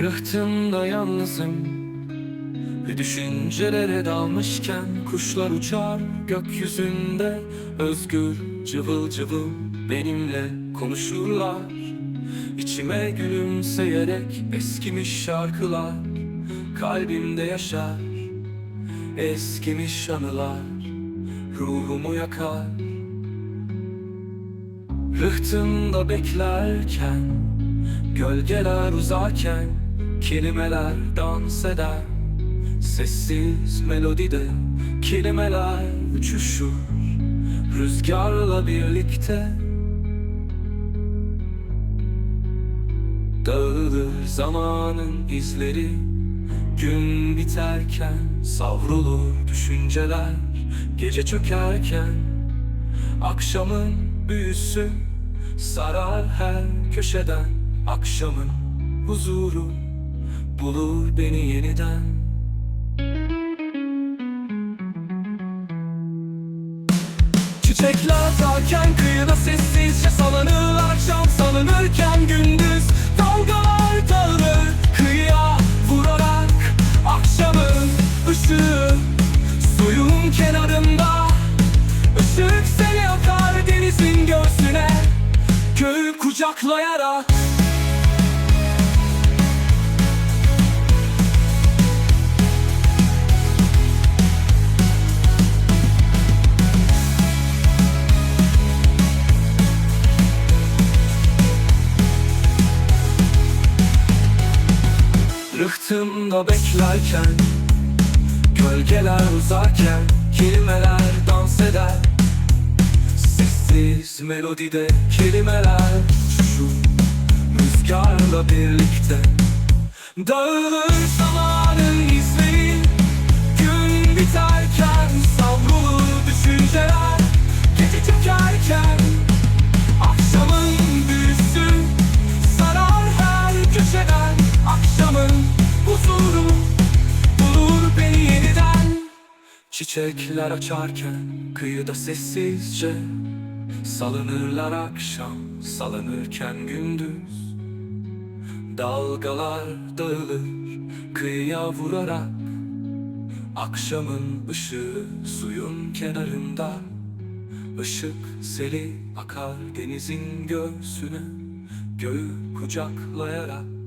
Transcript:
Rıhtımda yalnızım. Düşüncelere dalmışken Kuşlar uçar gökyüzünde. Özgür cıvıl cıvıl benimle konuşurlar. İçime gülümseyerek eskimiş şarkılar Kalbimde yaşar. Eskimiş anılar Ruhumu yakar. Rıhtımda beklerken Gölgeler uzarken Kelimeler dans eder. Sessiz melodide Kelimeler uçuşur. Rüzgarla birlikte Dağılır zamanın izleri. Gün biterken savrulur düşünceler. Gece çökerken akşamın büyüsü Sarar her köşeden. Akşamın huzuru Bulur beni yeniden. Çiçekler atarken kıyıda sessizce salınır Akşam salınırken gündüz dalgalar dağılır. Kıyıya vurarak akşamın ışığı Suyun kenarında ışık seni akar denizin göğsüne. Göğü kucaklayarak Rıhtımda beklerken Gölgeler uzarken Kelimeler dans eder. Sessiz melodide kelimeler Şu rüzgarla birlikte. Dağılır zamanın izleri Gün biterken Çiçekler açarken Kıyıda sessizce Salınırlar akşam Salınırken gündüz. Dalgalar dağılır Kıyıya vurarak Akşamın ışığı Suyun kenarında. Işık seli akar denizin göğsüne Göğü kucaklayarak